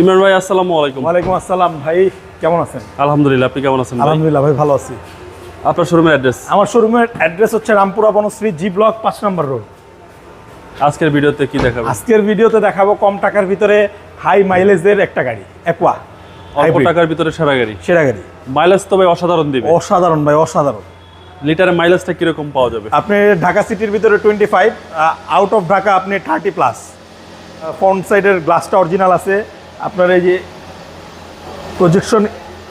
ইমরান ভাই আসসালামু আলাইকুম। ওয়ালাইকুম আসসালাম ভাই কেমন আছেন? আলহামদুলিল্লাহ আপনি কেমন আছেন আলহামদুলিল্লাহ ভাই ভালো আছি। আপনার শোরুমের অ্যাড্রেস আমার শোরুমের অ্যাড্রেস হচ্ছে রামপুরা বনশ্রী জি ব্লক পাঁচ নম্বর রোড আজকের ভিডিওতে কি দেখাবেন? আজকের ভিডিওতে দেখাবো কম টাকার ভিতরে হাই মাইলেজের একটা গাড়ি একোয়া অল্প টাকার ভিতরে সেরা গাড়ি। সেরা গাড়ি। মাইলেজ তো ভাই অসাধারণ দিবে। অসাধারণ ভাই অসাধারণ। লিটারের মাইলেজটা কীরকম পাওয়া যাবে? আপনি ঢাকা সিটির ভিতরে twenty five out of Dhaka আপনি থার্টি প্লাস ফ্রন্ট সাইডের গ্লাসটা অরিজিনাল আছে। আপনার এই যে প্রজেকশন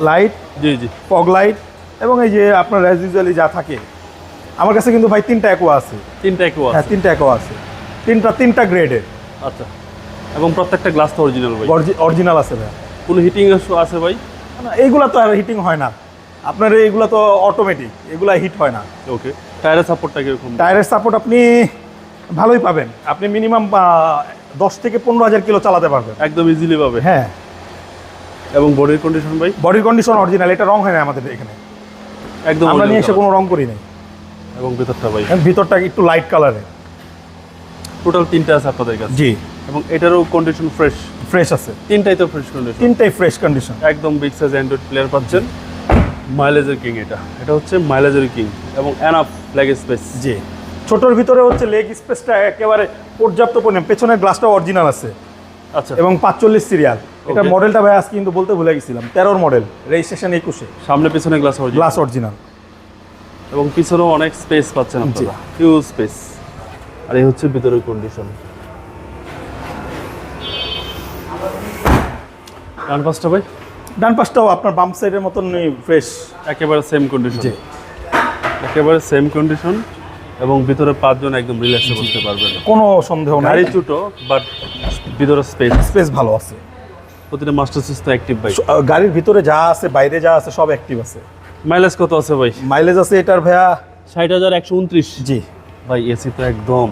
লাইট জি জি। ফগ লাইট এবং এই যে আপনার অ্যাজ ইউজুয়ালি যা থাকে। আমার কাছে কিন্তু ভাই তিনটা একোয়া আছে। তিনটা একু হ্যাঁ তিনটা একোয়া আছে। তিনটা তিনটা গ্রেডের আচ্ছা। এবং প্রত্যেকটা গ্লাস তো অরিজিনাল ভাই। অরিজিনাল আছে ভাই। কোনো হিটিং আছে ভাই? না, এইগুলা তো আর হিটিং হয় না। আপনার এইগুলা তো অটোমেটিক এগুলা হিট হয় না। ওকে টায়ারের সাপোর্টটা কীরকম? টায়ারের সাপোর্ট আপনি ভালোই পাবেন। আপনি মিনিমাম দশ থেকে পনেরো হাজার কিলো চালাতে পারবেন। একদম ইজিলি পাবে। হ্যাঁ। এবং বডির কন্ডিশন ভাই? বডির কন্ডিশন অরিজিনাল এটা রং হয় না আমাদের এখানে। একদম আমরা নিয়ে এসে কোনো রং করি নাই। এবং ভিতরটা ভাই? ভিতরটা একটু লাইট কালারের টোটাল তিনটা আছে আপনাদের কাছে? জি। এবং এটারও কন্ডিশন ফ্রেশ ফ্রেশ আছে। তিনটাই তো ফ্রেশ কন্ডিশন তিনটাই ফ্রেশ কন্ডিশন একদম বিগ সাইজ অ্যান্ড্রয়েড প্লেয়ার পাচ্ছেন। মাইলেজের কিং এটা। এটা হচ্ছে মাইলেজের কিং এবং অ্যানাফ লেগ স্পেস জি। ছোটোর ভিতরে হচ্ছে লেগ স্পেসটা একেবারে পর্যাপ্ত পরিমাণ পেছনের গ্লাসটা অরিজিনাল আছে। আচ্ছা। এবং পাঁচচল্লিশ সিরিয়াল এটা মডেলটা ভাই আজকে কিন্তু বলতে ভুলে গেছিলাম তেরোর মডেল রেজিস্ট্রেশন একুশে। সামনে পেছনে গ্লাস গ্লাস অরিজিনাল এবং পিছনেও অনেক স্পেস পাচ্ছেন আপনারা। হিউজ স্পেস আর এই হচ্ছে ভিতরের কন্ডিশন ডান পাশটা ভাই? ডান পাশটাও আপনার বাম সাইডের মতন ফ্রেশ একেবারে সেম কন্ডিশন। একেবারে সেম কন্ডিশন এবং ভিতরে পাঁচজন একদম রিল্যাক্সে বসতে পারবেন কোনো সন্দেহ নাই। গাড়ি ছোটো বাট ভিতরে স্পেস স্পেস ভালো আছে। প্রতিটা মাস্টার সিস্টেম অ্যাক্টিভ বাইক গাড়ির ভিতরে যা আছে বাইরে যা আছে সব অ্যাক্টিভ আছে। মাইলেজ কত আছে ভাই? মাইলেজ আছে এটার ভাইয়া? ষাট হাজার একশো উনত্রিশ। জি। ভাই এসি তো একদম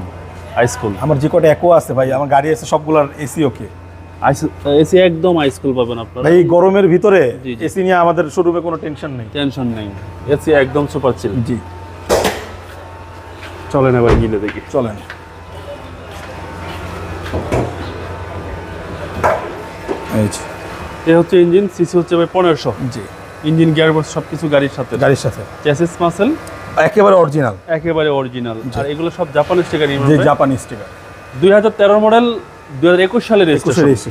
হাইস্কুল আমার যে কটা একো আছে ভাই আমার গাড়ি আছে সবগুলার এসি ওকে এসি একদম হাইস্কুল পাবেন আপনারা। ভাই এই গরমের ভিতরে। এসি নিয়ে আমাদের শোরুমে কোনো টেনশন নেই। টেনশন নেই। এসি একদম সুপার চিল জি। চলে না ভাই গিলে দেখি। চলেন। এই হচ্ছে ইঞ্জিন সিসি হচ্ছে ভাই পনেরোশো। জি। ইঞ্জিন গিয়ার বক্স সব কিছু গাড়ির সাথে। গাড়ির সাথে। চ্যাসিস মাসেল একেবারে অরিজিনাল একেবারে অরিজিনাল আর এগুলো সব জাপানের স্টিকার যে জাপানি স্টিকার দুই হাজার তেরো মডেল দুই হাজার একুশ সালের।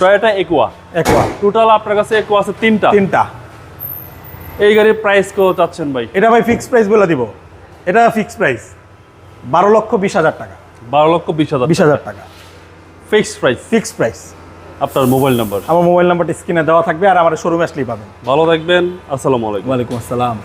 টয়োটা একুয়া একোয়া টোটাল আপনার কাছে একুয়া আছে তিনটা। তিনটা। এই গাড়ির প্রাইস কত চাচ্ছেন ভাই? এটা ভাই ফিক্স প্রাইস বলে দিব। এটা ফিক্স প্রাইস বারো লক্ষ বিশ হাজার টাকা। বারো লক্ষ বিশ হাজার বিশ হাজার টাকা। ফিক্সড প্রাইস ফিক্স প্রাইস আপনার মোবাইল নাম্বার আমার মোবাইল নাম্বারটা স্ক্রিনে দেওয়া থাকবে আর আমার শোরুমে আসলেই পাবেন। ভালো থাকবেন। আসসালামু আলাইকুম। ওয়ালাইকুম আসসালাম।